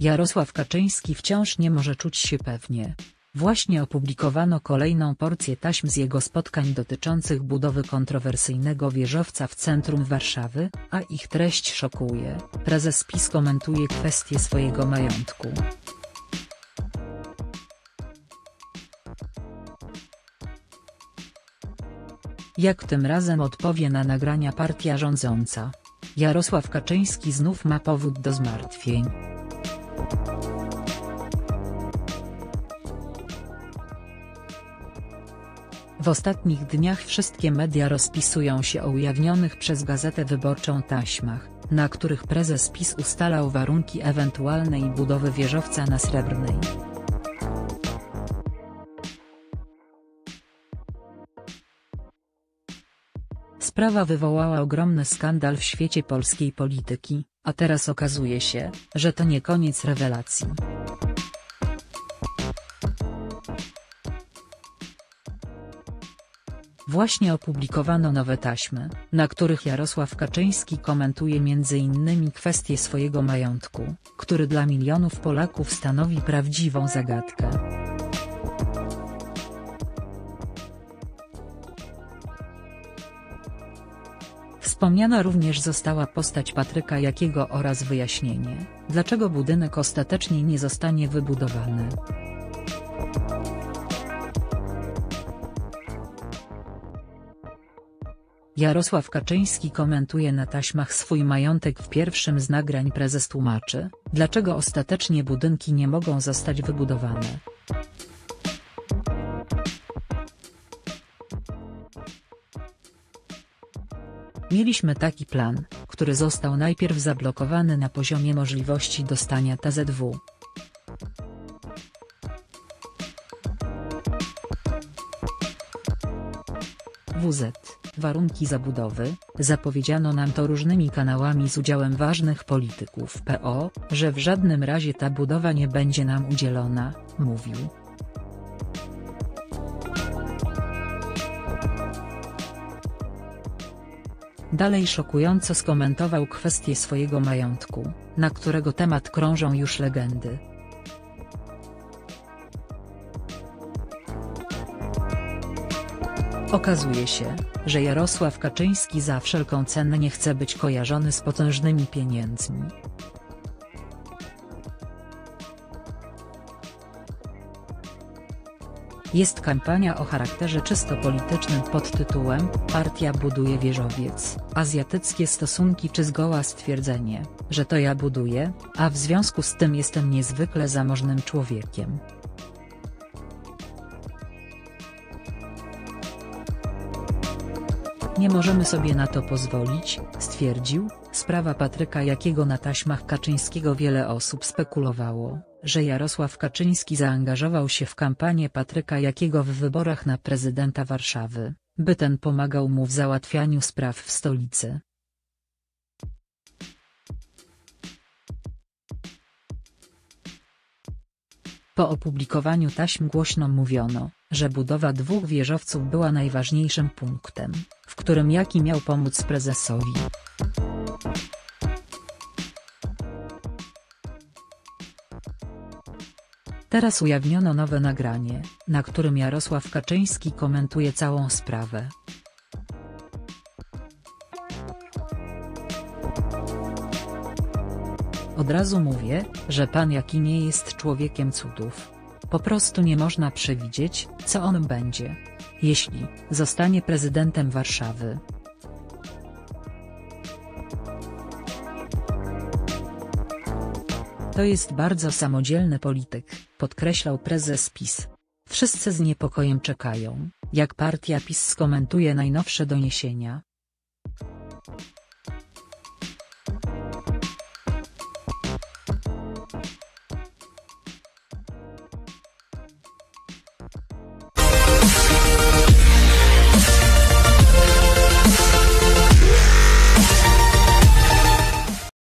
Jarosław Kaczyński wciąż nie może czuć się pewnie. Właśnie opublikowano kolejną porcję taśm z jego spotkań dotyczących budowy kontrowersyjnego wieżowca w centrum Warszawy, a ich treść szokuje. Prezes PiS komentuje kwestię swojego majątku. Jak tym razem odpowie na nagrania partia rządząca? Jarosław Kaczyński znów ma powód do zmartwień. W ostatnich dniach wszystkie media rozpisują się o ujawnionych przez Gazetę Wyborczą taśmach, na których prezes PiS ustalał warunki ewentualnej budowy wieżowca na Srebrnej. Sprawa wywołała ogromny skandal w świecie polskiej polityki, a teraz okazuje się, że to nie koniec rewelacji. Właśnie opublikowano nowe taśmy, na których Jarosław Kaczyński komentuje m.in. kwestię swojego majątku, który dla milionów Polaków stanowi prawdziwą zagadkę. Wspomniana również została postać Patryka Jakiego oraz wyjaśnienie, dlaczego budynek ostatecznie nie zostanie wybudowany. Jarosław Kaczyński komentuje na taśmach swój majątek w pierwszym z nagrań prezes tłumaczy, dlaczego ostatecznie budynki nie mogą zostać wybudowane. Mieliśmy taki plan, który został najpierw zablokowany na poziomie możliwości dostania TZW. WZ, warunki zabudowy, zapowiedziano nam to różnymi kanałami z udziałem ważnych polityków PO, że w żadnym razie ta budowa nie będzie nam udzielona, mówił. Dalej szokująco skomentował kwestię swojego majątku, na którego temat krążą już legendy. Okazuje się, że Jarosław Kaczyński za wszelką cenę nie chce być kojarzony z potężnymi pieniędzmi. Jest kampania o charakterze czysto politycznym pod tytułem Partia buduje wieżowiec, azjatyckie stosunki czy zgoła stwierdzenie, że to ja buduję, a w związku z tym jestem niezwykle zamożnym człowiekiem. Nie możemy sobie na to pozwolić, stwierdził. Sprawa Patryka Jakiego na taśmach Kaczyńskiego wiele osób spekulowało, że Jarosław Kaczyński zaangażował się w kampanię Patryka Jakiego w wyborach na prezydenta Warszawy, by ten pomagał mu w załatwianiu spraw w stolicy. Po opublikowaniu taśm głośno mówiono, że budowa dwóch wieżowców była najważniejszym punktem, w którym Jaki miał pomóc prezesowi. Teraz ujawniono nowe nagranie, na którym Jarosław Kaczyński komentuje całą sprawę. Od razu mówię, że pan Jaki nie jest człowiekiem cudów. Po prostu nie można przewidzieć, co on będzie. Jeśli zostanie prezydentem Warszawy. To jest bardzo samodzielny polityk, podkreślał prezes PiS. Wszyscy z niepokojem czekają, jak partia PiS skomentuje najnowsze doniesienia.